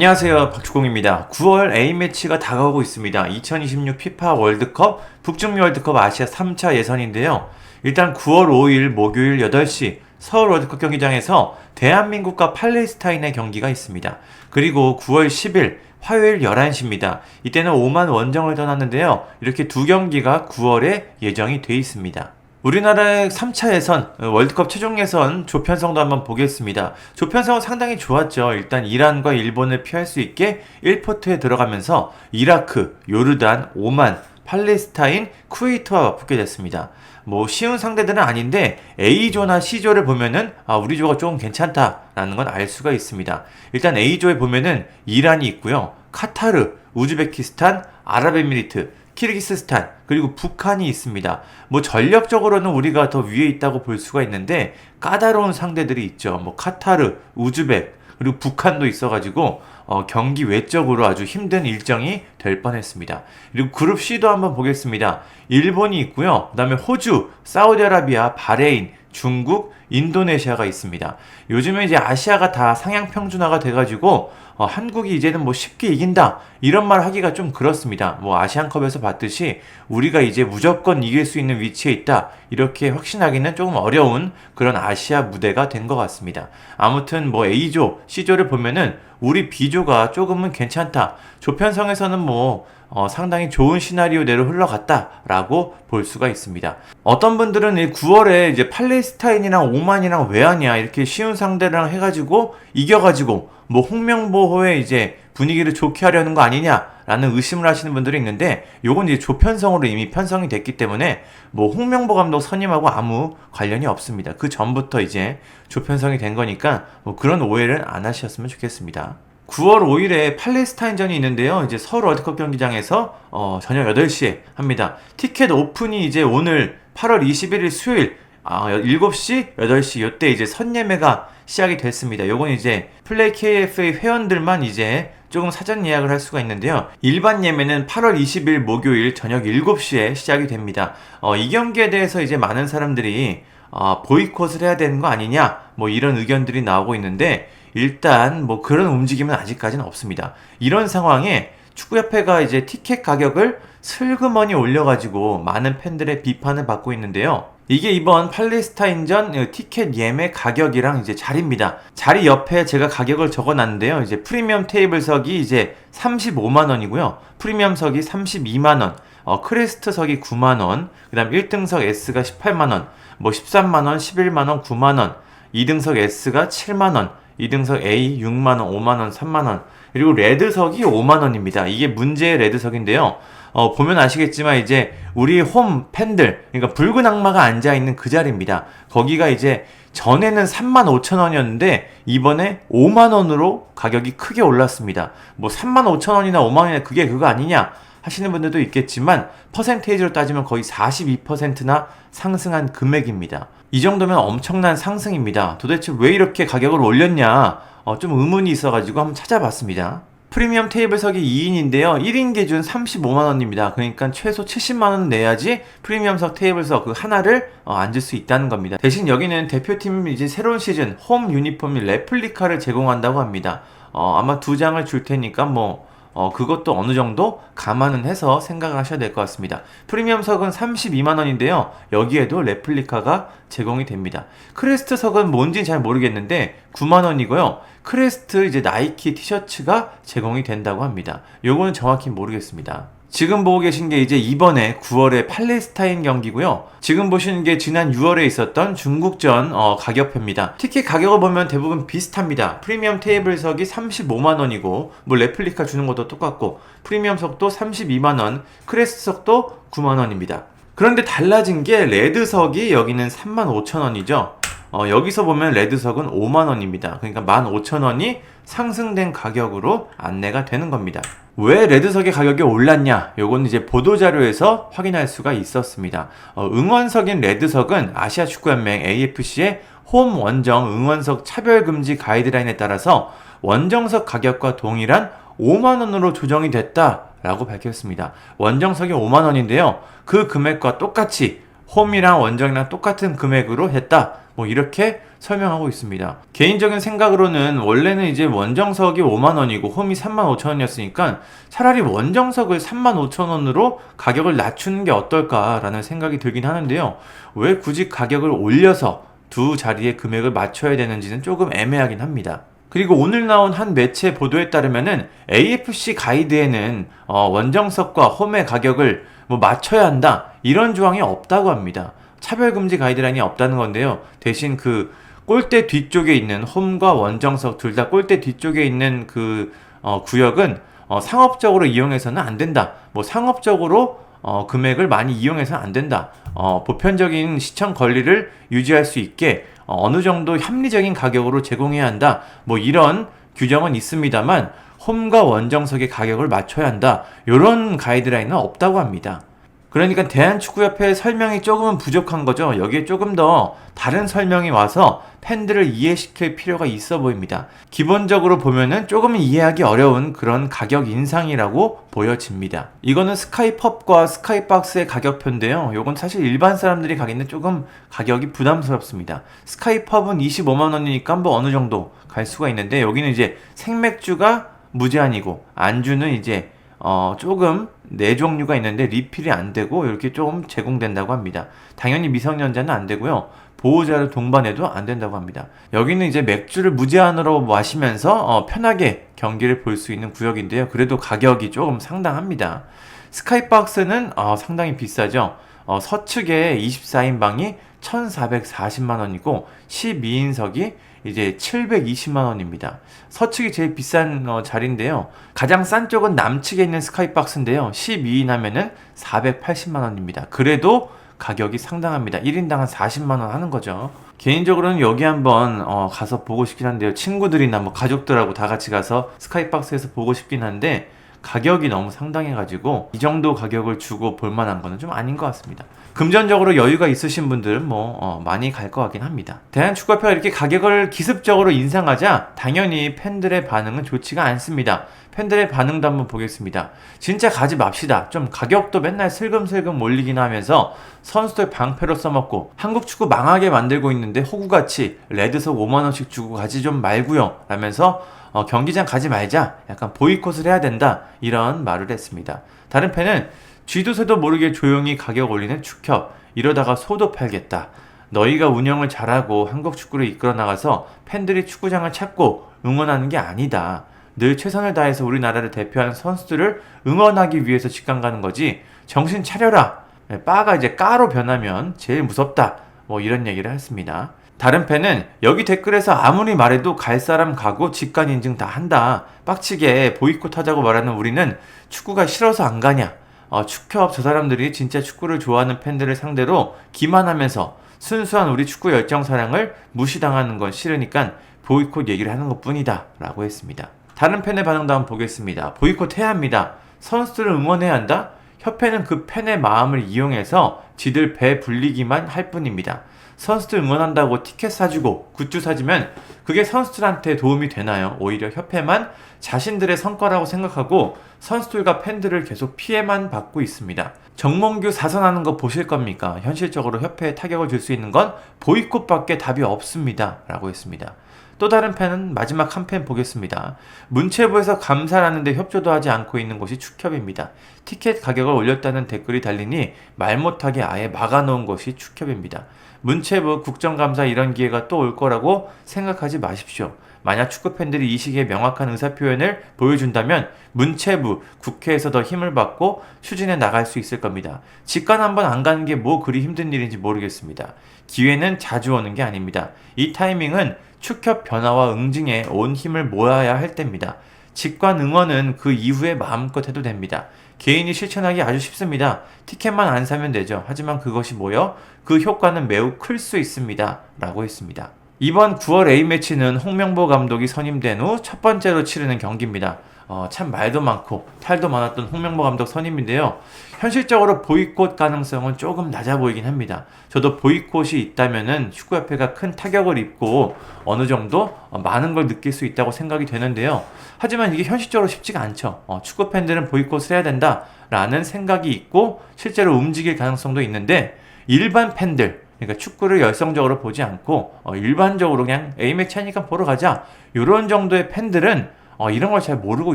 안녕하세요. 박주공입니다. 9월 A매치가 다가오고 있습니다. 2026 피파 월드컵 북중미 월드컵 아시아 3차 예선인데요. 일단 9월 5일 목요일 8시 서울 월드컵 경기장에서 대한민국과 팔레스타인의 경기가 있습니다. 그리고 9월 10일 화요일 11시입니다. 이때는 5만 원정을 떠났는데요. 이렇게 두 경기가 9월에 예정이 돼 있습니다. 우리나라의 3차 예선, 어, 월드컵 최종 예선 조편성도 한번 보겠습니다. 조편성은 상당히 좋았죠. 일단 이란과 일본을 피할 수 있게 1포트에 들어가면서 이라크, 요르단, 오만, 팔레스타인, 쿠웨이트와 맞붙게 됐습니다. 뭐 쉬운 상대들은 아닌데 A조나 C조를 보면은 아 우리 조가 조금 괜찮다라는 건 알 수가 있습니다. 일단 A조에 보면은 이란이 있고요. 카타르, 우즈베키스탄, 아랍에미리트, 키르기스스탄 그리고 북한이 있습니다. 뭐 전력적으로는 우리가 더 위에 있다고 볼 수가 있는데 까다로운 상대들이 있죠. 뭐 카타르, 우즈벡 그리고 북한도 있어가지고 어, 경기 외적으로 아주 힘든 일정이 될 뻔했습니다. 그리고 그룹 C도 한번 보겠습니다. 일본이 있고요. 그 다음에 호주, 사우디아라비아, 바레인, 중국, 인도네시아가 있습니다. 요즘에 이제 아시아가 다 상향 평준화가 돼가지고 어, 한국이 이제는 뭐 쉽게 이긴다 이런 말 하기가 좀 그렇습니다. 뭐 아시안컵에서 봤듯이 우리가 이제 무조건 이길 수 있는 위치에 있다 이렇게 확신하기는 조금 어려운 그런 아시아 무대가 된 것 같습니다. 아무튼 뭐 A조, C조를 보면은 우리 B조가 조금은 괜찮다. 조편성에서는 뭐 어, 상당히 좋은 시나리오대로 흘러갔다라고 볼 수가 있습니다. 어떤 분들은 이 9월에 이제 팔레스타인이랑 오만이랑 왜 하냐 이렇게 쉬운 상대랑 해가지고 이겨가지고 뭐 홍명보호에 이제 분위기를 좋게 하려는 거 아니냐 라는 의심을 하시는 분들이 있는데 요건 이제 조편성으로 이미 편성이 됐기 때문에 뭐 홍명보 감독 선임하고 아무 관련이 없습니다. 그 전부터 이제 조편성이 된 거니까 뭐 그런 오해를 안 하셨으면 좋겠습니다. 9월 5일에 팔레스타인전이 있는데요. 이제 서울 월드컵 경기장에서 어, 저녁 8시에 합니다. 티켓 오픈이 이제 오늘 8월 21일 수요일 아, 7시, 8시 이때 이제 선예매가 시작이 됐습니다. 요건 이제 플레이 KFA 회원들만 이제 조금 사전 예약을 할 수가 있는데요. 일반 예매는 8월 20일 목요일 저녁 7시에 시작이 됩니다. 어, 이 경기에 대해서 이제 많은 사람들이 어, 보이콧을 해야 되는 거 아니냐 뭐 이런 의견들이 나오고 있는데 일단 뭐 그런 움직임은 아직까지는 없습니다. 이런 상황에 축구협회가 이제 티켓 가격을 슬그머니 올려가지고 많은 팬들의 비판을 받고 있는데요. 이게 이번 팔레스타인전 티켓 예매 가격이랑 이제 자리입니다. 자리 옆에 제가 가격을 적어놨는데요. 이제 프리미엄 테이블석이 이제 35만원이고요. 프리미엄석이 32만원, 어, 크레스트석이 9만원, 그 다음 1등석 S가 18만원, 뭐 13만원, 11만원, 9만원, 2등석 S가 7만원, 2등석 A 6만원, 5만원, 3만원, 그리고 레드석이 5만원입니다. 이게 문제의 레드석인데요. 어, 보면 아시겠지만 이제 우리 홈 팬들, 그러니까 붉은 악마가 앉아 있는 그 자리입니다. 거기가 이제 전에는 3만 5천 원이었는데 이번에 5만 원으로 가격이 크게 올랐습니다. 뭐 3만 5천 원이나 5만 원이나 그게 그거 아니냐 하시는 분들도 있겠지만 퍼센테이지로 따지면 거의 42%나 상승한 금액입니다. 이 정도면 엄청난 상승입니다. 도대체 왜 이렇게 가격을 올렸냐? 어, 좀 의문이 있어가지고 한번 찾아봤습니다. 프리미엄 테이블석이 2인인데요. 1인 기준 35만원입니다. 그러니까 최소 70만원 내야지 프리미엄석 테이블석 그 하나를 어, 앉을 수 있다는 겁니다. 대신 여기는 대표팀 이제 새로운 시즌 홈 유니폼 레플리카를 제공한다고 합니다. 어, 아마 두 장을 줄 테니까 뭐 어, 그것도 어느 정도 감안은 해서 생각을 하셔야 될 것 같습니다. 프리미엄석은 32만원인데요. 여기에도 레플리카가 제공이 됩니다. 크레스트석은 뭔지 잘 모르겠는데 9만원이고요. 크레스트 이제 나이키 티셔츠가 제공이 된다고 합니다. 요거는 정확히 모르겠습니다. 지금 보고 계신 게 이제 이번에 9월에 팔레스타인 경기고요. 지금 보시는 게 지난 6월에 있었던 중국전 어, 가격표입니다. 티켓 가격을 보면 대부분 비슷합니다. 프리미엄 테이블석이 35만 원이고 뭐 레플리카 주는 것도 똑같고 프리미엄석도 32만 원, 크레스석도 9만 원입니다. 그런데 달라진 게 레드석이 여기는 3만 5천 원이죠. 어, 여기서 보면 레드석은 5만 원입니다. 그러니까 15,000원이 상승된 가격으로 안내가 되는 겁니다. 왜 레드석의 가격이 올랐냐? 요건 이제 보도자료에서 확인할 수가 있었습니다. 어, 응원석인 레드석은 아시아 축구연맹 AFC의 홈 원정 응원석 차별금지 가이드라인에 따라서 원정석 가격과 동일한 5만원으로 조정이 됐다 라고 밝혔습니다. 원정석이 5만원인데요. 그 금액과 똑같이 홈이랑 원정이랑 똑같은 금액으로 했다. 뭐 이렇게 설명하고 있습니다. 개인적인 생각으로는 원래는 이제 원정석이 5만 원이고 홈이 3만 5천 원이었으니까 차라리 원정석을 3만 5천 원으로 가격을 낮추는 게 어떨까라는 생각이 들긴 하는데요. 왜 굳이 가격을 올려서 두 자리의 금액을 맞춰야 되는지는 조금 애매하긴 합니다. 그리고 오늘 나온 한 매체 보도에 따르면은 AFC 가이드에는 어, 원정석과 홈의 가격을 뭐 맞춰야 한다 이런 조항이 없다고 합니다. 차별금지 가이드라인이 없다는 건데요. 대신 그 골대 뒤쪽에 있는 홈과 원정석 둘 다 골대 뒤쪽에 있는 그 어, 구역은 어, 상업적으로 이용해서는 안 된다. 뭐 상업적으로 어, 금액을 많이 이용해서는 안 된다. 어, 보편적인 시청 권리를 유지할 수 있게 어, 어느 정도 합리적인 가격으로 제공해야 한다. 뭐 이런 규정은 있습니다만 홈과 원정석의 가격을 맞춰야 한다. 이런 가이드라인은 없다고 합니다. 그러니까 대한축구협회의 설명이 조금은 부족한 거죠. 여기에 조금 더 다른 설명이 와서 팬들을 이해시킬 필요가 있어 보입니다. 기본적으로 보면은 조금 이해하기 어려운 그런 가격 인상이라고 보여집니다. 이거는 스카이펍과 스카이박스의 가격표인데요. 이건 사실 일반 사람들이 가기는 조금 가격이 부담스럽습니다. 스카이펍은 25만 원이니까 뭐 어느 정도 갈 수가 있는데 여기는 이제 생맥주가 무제한이고 안주는 이제 어, 조금 네 종류가 있는데 리필이 안 되고 이렇게 조금 제공된다고 합니다. 당연히 미성년자는 안 되고요. 보호자를 동반해도 안 된다고 합니다. 여기는 이제 맥주를 무제한으로 마시면서 어, 편하게 경기를 볼 수 있는 구역인데요. 그래도 가격이 조금 상당합니다. 스카이박스는 어, 상당히 비싸죠. 어, 서측에 24인 방이 1,440만 원이고 12인석이 이제 720만 원입니다. 서측이 제일 비싼 어, 자리인데요. 가장 싼 쪽은 남측에 있는 스카이박스인데요. 12인 하면은 480만 원입니다. 그래도 가격이 상당합니다. 1인당 한 40만 원 하는 거죠. 개인적으로는 여기 한번 어, 가서 보고 싶긴 한데요. 친구들이나 뭐 가족들하고 다 같이 가서 스카이박스에서 보고 싶긴 한데 가격이 너무 상당해가지고 이 정도 가격을 주고 볼 만한 거는 좀 아닌 것 같습니다. 금전적으로 여유가 있으신 분들은 뭐 어, 많이 갈 것 같긴 합니다. 대한축구협회가 이렇게 가격을 기습적으로 인상하자 당연히 팬들의 반응은 좋지가 않습니다. 팬들의 반응도 한번 보겠습니다. 진짜 가지 맙시다. 좀 가격도 맨날 슬금슬금 올리긴 하면서 선수들 방패로 써먹고 한국 축구 망하게 만들고 있는데 호구같이 레드석 5만원씩 주고 가지 좀 말고요. 라면서 어, 경기장 가지 말자. 약간 보이콧을 해야 된다. 이런 말을 했습니다. 다른 팬은 쥐도 새도 모르게 조용히 가격 올리는 축협. 이러다가 소도 팔겠다. 너희가 운영을 잘하고 한국 축구를 이끌어 나가서 팬들이 축구장을 찾고 응원하는 게 아니다. 늘 최선을 다해서 우리나라를 대표하는 선수들을 응원하기 위해서 직관 가는 거지. 정신 차려라. 네, 빠가 이제 까로 변하면 제일 무섭다. 뭐 이런 얘기를 했습니다. 다른 팬은 여기 댓글에서 아무리 말해도 갈 사람 가고 직관 인증 다 한다. 빡치게 보이콧 하자고 말하는 우리는 축구가 싫어서 안 가냐. 어, 축협 저 사람들이 진짜 축구를 좋아하는 팬들을 상대로 기만하면서 순수한 우리 축구 열정 사랑을 무시당하는 건 싫으니까 보이콧 얘기를 하는 것 뿐이다. 라고 했습니다. 다른 팬의 반응도 한번 보겠습니다. 보이콧 해야 합니다. 선수들을 응원해야 한다? 협회는 그 팬의 마음을 이용해서 지들 배 불리기만 할 뿐입니다. 선수들 응원한다고 티켓 사주고 굿즈 사주면 그게 선수들한테 도움이 되나요? 오히려 협회만 자신들의 성과라고 생각하고 선수들과 팬들을 계속 피해만 받고 있습니다. 정몽규 사선하는 거 보실 겁니까? 현실적으로 협회에 타격을 줄 수 있는 건 보이콧밖에 답이 없습니다. 라고 했습니다. 또 다른 팬은 마지막 한 팬 보겠습니다. 문체부에서 감사를 하는데 협조도 하지 않고 있는 곳이 축협입니다. 티켓 가격을 올렸다는 댓글이 달리니 말 못하게 아예 막아놓은 것이 축협입니다. 문체부 국정감사 이런 기회가 또 올 거라고 생각하지 마십시오. 만약 축구 팬들이 이 시기에 명확한 의사 표현을 보여준다면 문체부, 국회에서 더 힘을 받고 추진해 나갈 수 있을 겁니다. 직관 한번 안 가는 게 뭐 그리 힘든 일인지 모르겠습니다. 기회는 자주 오는 게 아닙니다. 이 타이밍은 축협 변화와 응징에 온 힘을 모아야 할 때입니다. 직관 응원은 그 이후에 마음껏 해도 됩니다. 개인이 실천하기 아주 쉽습니다. 티켓만 안 사면 되죠. 하지만 그것이 뭐요? 그 효과는 매우 클 수 있습니다. 라고 했습니다. 이번 9월 A매치는 홍명보 감독이 선임된 후 첫 번째로 치르는 경기입니다. 어, 참 말도 많고 탈도 많았던 홍명보 감독 선임인데요. 현실적으로 보이콧 가능성은 조금 낮아 보이긴 합니다. 저도 보이콧이 있다면은 축구협회가 큰 타격을 입고 어느 정도 많은 걸 느낄 수 있다고 생각이 되는데요. 하지만 이게 현실적으로 쉽지가 않죠. 어, 축구 팬들은 보이콧을 해야 된다라는 생각이 있고 실제로 움직일 가능성도 있는데 일반 팬들 그러니까 축구를 열성적으로 보지 않고 어, 일반적으로 그냥 A매치 하니까 보러 가자. 이런 정도의 팬들은 어, 이런 걸 잘 모르고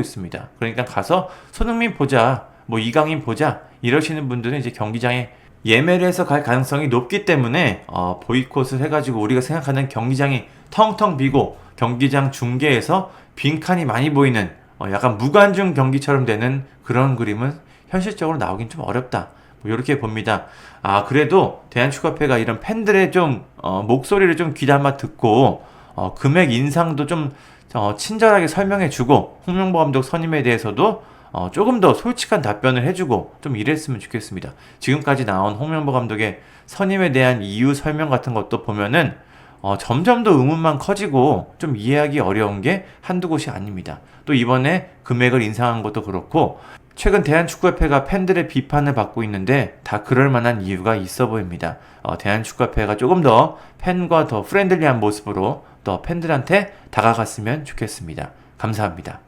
있습니다. 그러니까 가서 손흥민 보자, 뭐 이강인 보자 이러시는 분들은 이제 경기장에 예매를 해서 갈 가능성이 높기 때문에 어, 보이콧을 해가지고 우리가 생각하는 경기장이 텅텅 비고 경기장 중계에서 빈칸이 많이 보이는 어, 약간 무관중 경기처럼 되는 그런 그림은 현실적으로 나오긴 좀 어렵다. 뭐 이렇게 봅니다. 아 그래도 대한축구협회가 이런 팬들의 좀 어, 목소리를 좀 귀담아 듣고 어, 금액 인상도 좀 어, 친절하게 설명해주고 홍명보 감독 선임에 대해서도 어, 조금 더 솔직한 답변을 해주고 좀 이랬으면 좋겠습니다. 지금까지 나온 홍명보 감독의 선임에 대한 이유 설명 같은 것도 보면은 어, 점점 더 의문만 커지고 좀 이해하기 어려운 게 한두 곳이 아닙니다. 또 이번에 금액을 인상한 것도 그렇고 최근 대한축구협회가 팬들의 비판을 받고 있는데 다 그럴 만한 이유가 있어 보입니다. 어, 대한축구협회가 조금 더 팬과 더 프렌들리한 모습으로 더 팬들한테 다가갔으면 좋겠습니다. 감사합니다.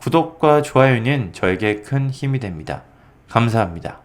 구독과 좋아요는 저에게 큰 힘이 됩니다. 감사합니다.